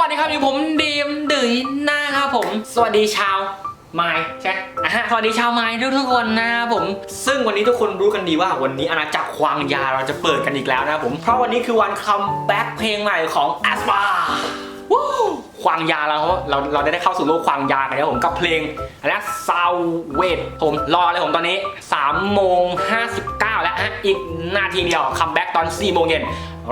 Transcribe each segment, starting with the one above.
วัสดีครับอยู่ผมดีมดืยหน้าครับผม สวัสดีชาวไมายใช่อะสวัสดีชาวไมายทุกทุกคนนะครับผม ซึ่งวันนี้ทุกคนรู้กันดีว่าวันนี้อาณาจักรควางยาเราจะเปิดกันอีกแล้วนะครับผม เพราะวันนี้คือวันคัมแบ็กเพลงใหม่ของ a s p a วู้ควางยาเราเราเราได้เข้าสู่โลกควางยากันแล้วผมกับเพลงอะไรนะซาวเวทผมรอเลยผมตอนนี้3โมง59 แล้วฮะอีกนาทีเดียวคัมแบ็กตอน4โมงเย็น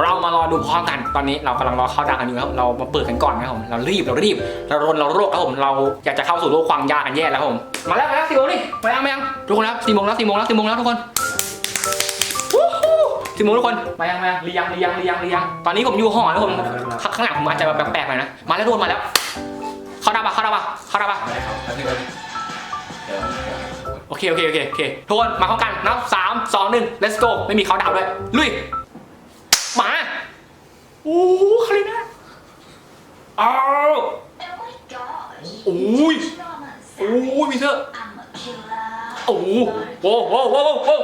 เรามารอดูพร้อมกันตอนนี้เรากำลังรอเข้าดังกันอยู่ครับเรามาเปิดกันก่อนนะครับผมเรารีบเรารีบเรารนเราโรคครับผมเราอยากจะเข้าสู่โลกความยากกันแย่แล้วครับผมมาแล้วมาแล้วสี่โมงนี่มายังมายังทุกคนครับสี่โมงแล้วสี่โมงแล้วสี่โมงแล้วทุกคนวู้ฮู้สี่โมงทุกคนมายังมายังรียังรียังรียังรียังตอนนี้ผมอยู่ห้องแล้วผมข้างข้างหลังผมอาจจะแบบแปลกๆหน่อยนะมาแล้วทุกคนมาแล้ว เข้าดับปะเข้าดับปะเข้าดับปะได้ครับแป๊บนึงเลยเดี๋ยวเดี๋ยวโอเคโอเคโอเคโอเคทุกคนมาพร้อมกันนับสามสองหนึ่ง let's go ไม่มีเขาดาวด้วยลุยมา โอ้โหใครนะอ้าว Oh my gosh. โอ้ย Enormous. โอ้ยมีเธอ I'm a killer. โอ้โหโว้โว้โว้โว้โว้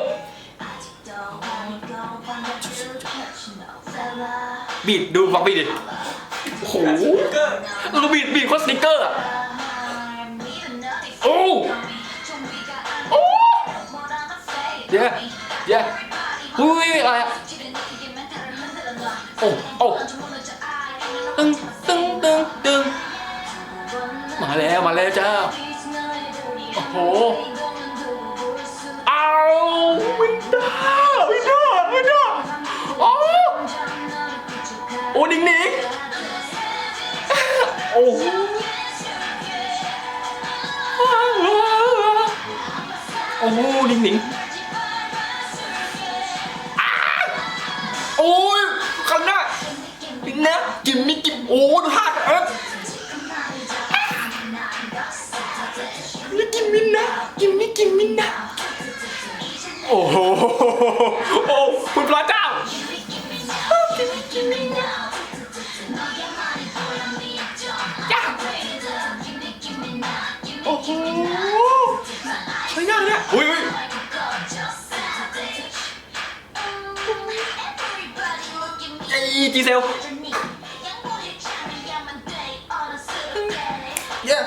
아직도 아니고 반갑지도 touch no fella. บีดดูฟังบีดดิโอ้โหเราบีดบีดโคตรสติกเกอร์อะ I'm even nothing. Oh. 좀비가 Oh. what I'm afraid. Yeah. Yeah. Everybody อุ้ยอะไรอะ 지는 느끼게 멘탈을 โอ้ตึ้งตึ้งตึ้งตึ้งมาแล้วมาแล้วจ้าโอ้โหเอาวินเตอร์วินเตอร์วินเตอร์โอ้โอ้ดิ้งดิ้งโอ้โอ้ดิ้งดิ้ง ดิ้งนะกิมมี่กิมโอ้ดูท่าเอ๊ะนี่กิมมินนะกิมมี่กิมมินนะโอ้โหโอ้คุณพระเจ้ากิมมี่กิมมินนะยากโอ้โหใช่ยากเนี่ยอุ้ยอุ้ยไอ้จีเซล เย้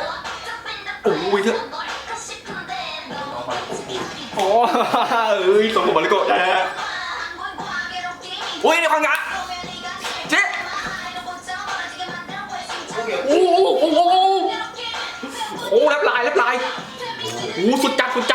โอ้ยเถอะโอ้เอ้ยสมบูรณ์เลยก็ได้อุ้ยเดี๋ยวก่อนนะเจ๊โอ้โหโอ้โหโอ้โหโอ้โหรับลายรับลายโอ้โหสุดจัดสุดจัด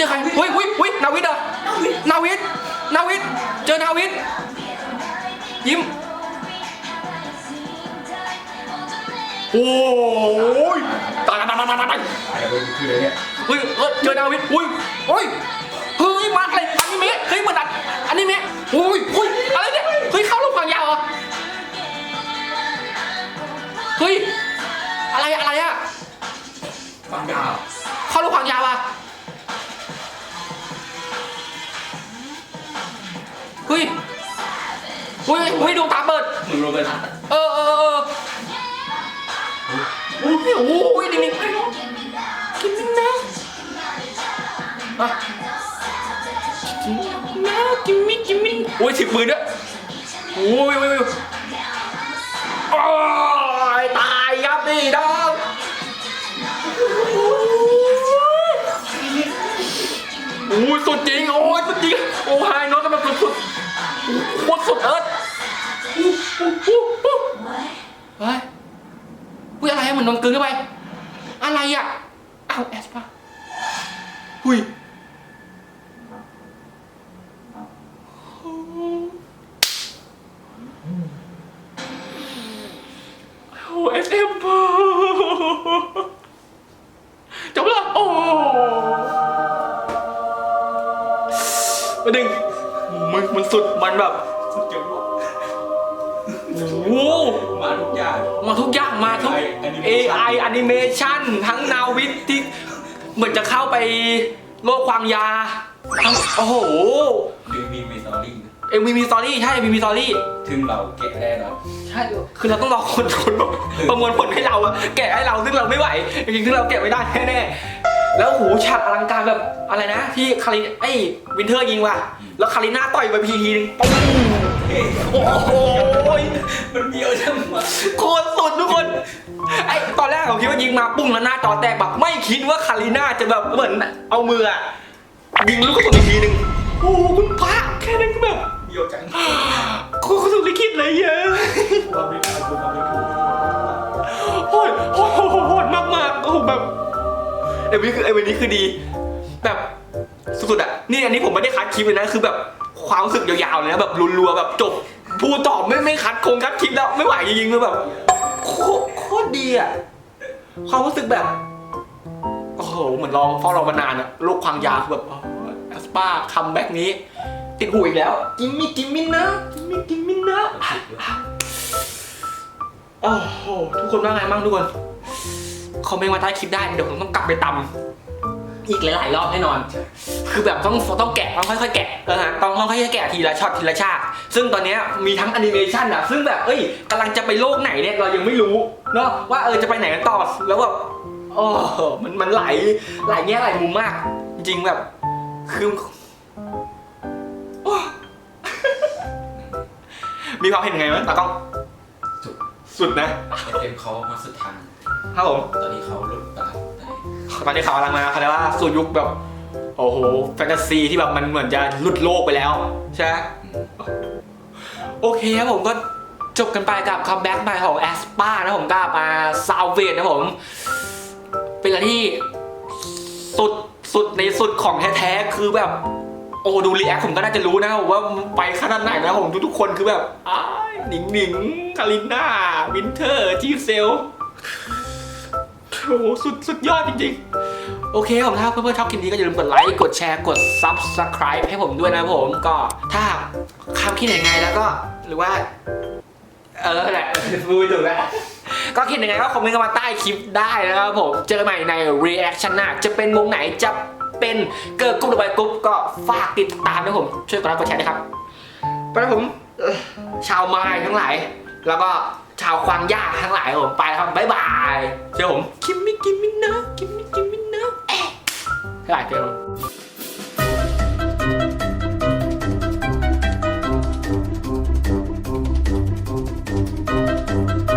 เจอใครเฮ้ยเฮ้ยเฮ้ยนาวิทย์เหรอนาวิทย์นาวิทย์เจอนาวิทย์ยิ้มโอ้ยตายตายตายตายตายคืออะไรเนี่ยเฮ้ยเจอนาวิทย์อุ้ยเฮ้ยเฮ้ยมาอะไรอันนี้เมะเฮ้ยเหมือนอันนี้เมะ เฮ้ยเฮ้ยดวงตาเปิด มึงรู้ไหมเออเออเออโอ้ยโอ้ยดิมิกินมินนะอะกินนะกินมิกินมินโอ้ยถือปืนด้วยโอ้ยโอ้ยโอ้ยโอ้ยตายครับนี่น้องโอ้ยสุดจริง โอ้ยสุดจริง โอ้ยไฮโน้ตกันแบบสุดๆ โคตรสุดเอิร์ธเฮ้ยอุ้ยอะไรอะเหมือนโดนกลืนเข้าไป อะไรอะอ้าวแอสปาหุยโอ้เอสเอ็มจบแล้วโอ้ประเด็น มันมันสุดมันแบบสุดยอดโอ้โหมาทุกอย่าง มาทุกอย่างมาทุก AI แอนิเมชันทั้งนาวิทที่ เหมือนจะเข้าไปโลกความยาทั้งโอ้โหหรือมีเมสซอรี่เอ็มวีมีสตอรี่ใช่มีมีสตอรี่ถึงเราเก็บได้เนาะใช่คือเราต้องรอคนคนแบบประมวลผลให้เราอะแกะให้เราซึ่งเราไม่ไหวจริงๆซึ่งเราแกะไม่ได้แน่ๆ แล้วหูฉากอลังการแบบอะไรนะ ที่คาริไอ้วินเทอร์ยิงว่ะ แล้วคาริน่าต่อยไปพีทีนึงปุ้งโอ้โหมันเบี้ยวจังวะโคตรสุดทุกคนไอ้ตอนแรกผมคิดว่ายิงมาปุ้งแล้วหน้าจอแตกแบบไม่คิดว่าคาริน่าจะแบบเหมือนเอามืออะยิงลูกกระสุนอีกทีนึงโอ้โหคุณพระแค่นั้นก็แบบเบี้ยวจังโคตรสุดลิขิตเลยเยอะว่าไม่ได้คุณว่าไม่ถูกโหดโหดโหดโหดมากมากๆโอ้โหแบบ เอ็มวีคือเอ็มวีนี้คือดี แบบสุดๆอะนี่อันนี้ผมไม่ได้คัดคลิปเลยนะคือแบบความรู้สึกยาวๆเลยนะแบบรัวๆแบบจบพูดตอบไม่ไม่คัดคงคัดคลิปแล้วไม่ไหวจริงๆคือแบบโคตรดีอะความรู้สึกแบบโอ้โหเหมือนรอเฝ้ารอมานานอะโลกความยาวคือแบบแอสปาคัมแบ็กนี้ ติดหูอีกแล้วกิมมี่กิมมี่นะกิมมี่กิมมี่นะโอ้โหทุกคนว่าไงบ้างทุกคน คอมเมนต์มาใต้คลิปได้เดี๋ยวผมต้องกลับไปตำอีกหลาย ๆ รอบแน่นอน คือแบบต้องต้องแกะต้องค่อย ๆ แกะเออฮะต้องค่อยๆแกะทีละช็อตทีละฉากซึ่งตอนเนี้ยมีทั้งแอนิเมชันอะซึ่งแบบเอ้ยกำลังจะไปโลกไหนเนี่ยเรายังไม่รู้เนาะว่าเออจะไปไหนกันต่อแล้วแบบโอ้มันมันหลายหลายแง่หลายมุมมาก จริงๆแบบคือโอ้มีความเห็นไงไหมตากล้องสุดสุดนะเอ็มเขามาสุดทาง ครับผมตอนนี้เขาหลุดตลาดไหนตอนที่เขากำลังมาเขาเรียกว่าสู่ยุคแบบ โอ้โห แฟนตาซีที่แบบมันเหมือนจะหลุดโลกไปแล้ว ใช่ไหมโอเคครับผมก็จบกันไปกับคัมแบ็กใหม่ของแอสปานะผมกับมาซาวเวทนะผม เป็นอะไรที่สุดสุดในสุดของแท้ๆ คือแบบ โอ้ดูรีแอคผมก็น่าจะรู้นะว่าไปขนาดไหนนะผมทุกๆคนคือแบบอ้ายหนิงหนิงคาริน่า วินเทอร์จีเซล โอ้โหสุดสุดยอดจริงๆ โอเคผมถ้าเพื่อนๆชอบคลิปนี้ก็อย่าลืมกดไลค์ กดแชร์ กด Subscribe ให้ผมด้วยนะผม ก็ถ้าคำคิดเห็นยังไงแล้วก็หรือว่า เออแหละพูดถูกแล้ว ก็คิดยังไงก็คอมเมนต์กันมาใต้คลิปได้นะครับผม เจอกันใหม่ใน reaction หน้าจะเป็นวงไหนจะเป็นเกิร์ลกรุ๊ปหรือไบกรุ๊ปก็ฝากติดตามนะผม ช่วยกดไลค์กดแชร์ด้วยครับไปแล้วผมเอ่อชาวไม้ทั้งหลายแล้วก็ ชาวควางย่าทั้งหลายผมไปแล้วครับบ๊ายบายเจอผมคิมมี่กิมมี่นะคิมมี่กิมมี่นะเอ๊ะบ๊ายบายเจอผม